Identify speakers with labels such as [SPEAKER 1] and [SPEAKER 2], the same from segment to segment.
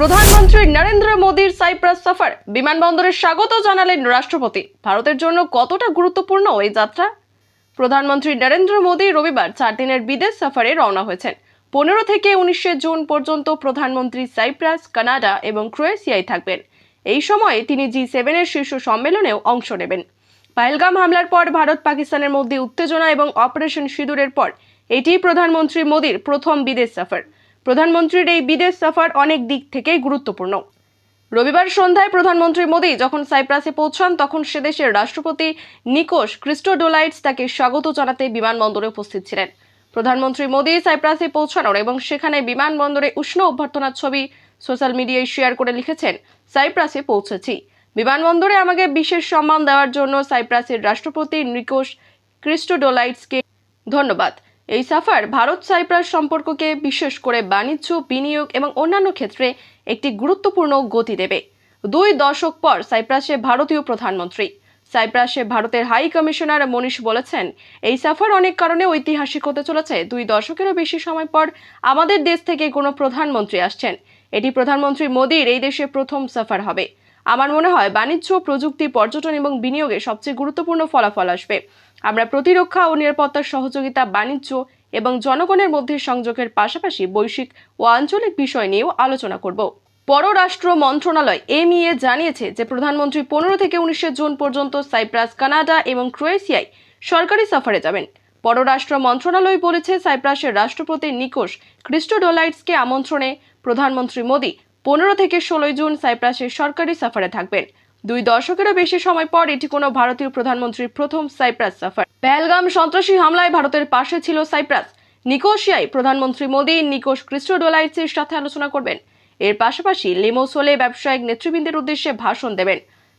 [SPEAKER 1] প্রধানমন্ত্রী নরেন্দ্র মোদীর সাইপ্রাস সফর। বিমানবন্দরে স্বাগত জানালেন রাষ্ট্রপতি। ভারতের জন্য কতটা গুরুত্বপূর্ণ এই যাত্রা? প্রধানমন্ত্রী নরেন্দ্র মোদী রবিবার চার দিনের বিদেশ সফরে রওনা হয়েছেন। পনেরো থেকে উনিশে জুন পর্যন্ত প্রধানমন্ত্রী সাইপ্রাস, কানাডা এবং ক্রোয়েশিয়ায় থাকবেন। এই সময়ে তিনি জি সেভেনের শীর্ষ সম্মেলনেও অংশ নেবেন। পাহেলগাম হামলার পর ভারত পাকিস্তানের মধ্যে উত্তেজনা এবং অপারেশন সিঁদুরের পর এটি প্রধানমন্ত্রী মোদীর প্রথম বিদেশ সফর। প্রধানমন্ত্রীর এই বিদেশ সফর অনেক দিক থেকেই গুরুত্বপূর্ণ। রবিবার সন্ধ্যায় প্রধানমন্ত্রী মোদী যখন সাইপ্রাসে পৌঁছান, তখন সে দেশের রাষ্ট্রপতি নিকোস ক্রিস্টোডোলাইটস তাকে স্বাগত জানাতে বিমানবন্দরে উপস্থিত ছিলেন। প্রধানমন্ত্রী মোদী সাইপ্রাসে পৌঁছানোর এবং সেখানে বিমানবন্দরে উষ্ণ অভ্যর্থনার ছবি সোশ্যাল মিডিয়ায় শেয়ার করে লিখেছেন, সাইপ্রাসে পৌঁছেছি। বিমানবন্দরে আমাকে বিশেষ সম্মান দেওয়ার জন্য সাইপ্রাসের রাষ্ট্রপতি নিকোশ ক্রিস্টোডোলাইটসকে ধন্যবাদ। এই সাফার ভারত সাইপ্রাস সম্পর্ককে বিশেষ করে বাণিজ্য, বিনিয়োগ এবং অন্যান্য ক্ষেত্রে একটি গুরুত্বপূর্ণ গতি দেবে। দুই দশক পর সাইপ্রাসে ভারতীয় প্রধানমন্ত্রী। সাইপ্রাসে ভারতের হাই কমিশনার মনীষ বলেছেন, এই সাফার অনেক কারণে ঐতিহাসিক হতে চলেছে। দুই দশকেরও বেশি সময় পর আমাদের দেশ থেকে কোনো প্রধানমন্ত্রী আসছেন। এটি প্রধানমন্ত্রী মোদীর এই দেশে প্রথম সাফার হবে। আমার মনে হয় বাণিজ্য, প্রযুক্তি, পর্যটন এবং বিনিয়োগে সবচেয়ে গুরুত্বপূর্ণ ফলাফল আসবে। আমরা প্রতিরক্ষা ও নিরাপত্তার সহযোগিতা, বাণিজ্য এবং জনগণের মধ্যে সংযোগের পাশাপাশি বৈশ্বিক ও আঞ্চলিক বিষয় নিয়েও আলোচনা করব। পররাষ্ট্র মন্ত্রণালয় এমইএ জানিয়েছে যে প্রধানমন্ত্রী পনেরো থেকে উনিশে জুন পর্যন্ত সাইপ্রাস, কানাডা এবং ক্রোয়েশিয়ায় সরকারি সফরে যাবেন। পররাষ্ট্র মন্ত্রণালয় বলেছে সাইপ্রাসের রাষ্ট্রপতি নিকোস ক্রিস্টোডোলাইটসকে আমন্ত্রণে প্রধানমন্ত্রী মোদী পনেরো থেকে ষোলোই জুন সাইপ্রাসের সরকারি সফরে থাকবেন। দুই দশকেরও বেশি সময় পর এটি কোনো ভারতীয় প্রধানমন্ত্রীর প্রথম সাইপ্রাস সফর। পেহেলগাম সন্ত্রাসী হামলায় ভারতের পাশে ছিল সাইপ্রাস। নিকোশিয়ায় প্রধানমন্ত্রী মোদী, নিকোশ ক্রিস্টোডোলাইটসের সাথে আলোচনা করবেন। এর পাশাপাশি লিমোসোলে ব্যবসায়িক নেতৃবৃন্দের উদ্দেশ্যে ভাষণ দেবেন।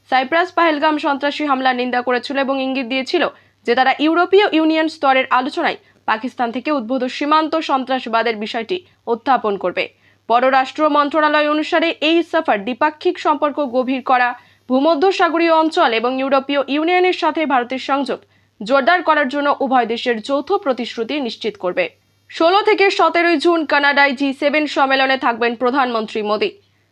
[SPEAKER 1] সাইপ্রাস পাহেলগাম সন্ত্রাসী হামলার নিন্দা করেছিল এবং ইঙ্গিত দিয়েছিল যে তারা ইউরোপীয় ইউনিয়ন স্তরের আলোচনায় পাকিস্তান থেকে উদ্ভূত সীমান্ত সন্ত্রাসবাদের বিষয়টি উত্থাপন করবে। পররাষ্ট্র মন্ত্রণালয় অনুসারে এই সফর দ্বিপাক্ষিক সম্পর্ক গভীর করা, ভূমধ্যসাগরীয় অঞ্চল এবং ইউরোপীয় ইউনিয়নের সাথে ভারতের সংযোগ জোরদার করার জন্য উভয় দেশের যৌথ প্রতিশ্রুতি নিশ্চিত করবে। ষোলো থেকে সতেরোই জুন কানাডায় জি সেভেন সম্মেলনে থাকবেন প্রধানমন্ত্রী মোদী।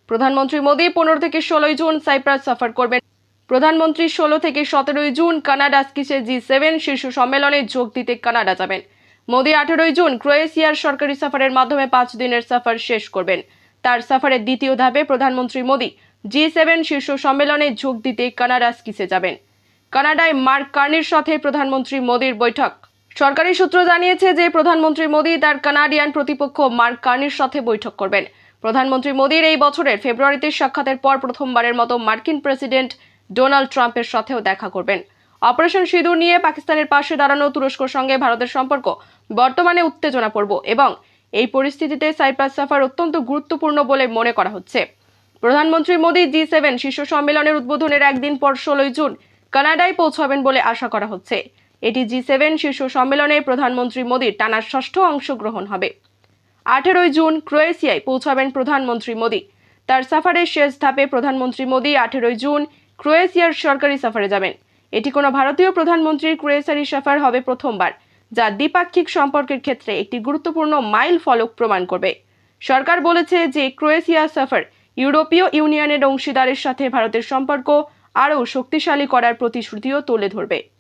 [SPEAKER 1] প্রধানমন্ত্রী মোদী পনেরো থেকে ষোলোই জুন সাইপ্রাস সফর করবেন। প্রধানমন্ত্রী ষোলো থেকে সতেরোই জুন কানাডা স্কিসে জি সেভেন শীর্ষ সম্মেলনে যোগ দিতে কানাডা যাবেন। মোদী আঠেরোই জুন ক্রোয়েশিয়ার সরকারি সফরের মাধ্যমে পাঁচ দিনের সফর শেষ করবেন। তার সফরের দ্বিতীয় ধাপে প্রধানমন্ত্রী মোদী জি সেভেন শীর্ষ সম্মেলনে যোগ দিতে কানাডা স্কিসে যাবেন। কানাডায় মার্ক কার্নির সাথে প্রধানমন্ত্রী মোদীর বৈঠক। সরকারি সূত্র জানিয়েছে যে প্রধানমন্ত্রী মোদী তার কানাডিয়ান প্রতিপক্ষ মার্ক কার্নির সাথে বৈঠক করবেন। প্রধানমন্ত্রী মোদীর এই বছরের ফেব্রুয়ারিতে সাক্ষাতের পর প্রথমবারের মতো মার্কিন প্রেসিডেন্ট ডোনাল্ড ট্রাম্পের সাথেও দেখা করবেন। অপারেশন সিঁদুর নিয়ে পাকিস্তানের পাশে দাঁড়ানো তুরস্কর সঙ্গে ভারতের সম্পর্ক বর্তমানে উত্তেজনা পড়ব এবং এই পরিস্থিতিতে সাইপ্রাস সফর অত্যন্ত গুরুত্বপূর্ণ বলে মনে করা হচ্ছে। প্রধানমন্ত্রী মোদী জি সেভেন শীর্ষ সম্মেলনের উদ্বোধনের একদিন পর ষোলোই জুন কানাডায় পৌঁছাবেন বলে আশা করা হচ্ছে। এটি জি সেভেন শীর্ষ সম্মেলনে প্রধানমন্ত্রী মোদীর টানার ষষ্ঠ অংশগ্রহণ হবে। আঠেরোই জুন ক্রোয়েশিয়ায় পৌঁছাবেন প্রধানমন্ত্রী মোদী। তার সাফারের শেষ ধাপে প্রধানমন্ত্রী মোদী আঠেরোই জুন ক্রোয়েশিয়ার সরকারি সাফারে যাবেন। এটি কোনো ভারতীয় প্রধানমন্ত্রীর ক্রোয়েশারি সফর হবে প্রথমবার, যা দ্বিপাক্ষিক সম্পর্কের ক্ষেত্রে একটি গুরুত্বপূর্ণ মাইল ফলক প্রমাণ করবে। সরকার বলেছে যে ক্রোয়েশিয়া সফর ইউরোপীয় ইউনিয়নের অংশীদারের সাথে ভারতের সম্পর্ক আরও শক্তিশালী করার প্রতিশ্রুতিও তুলে ধরবে।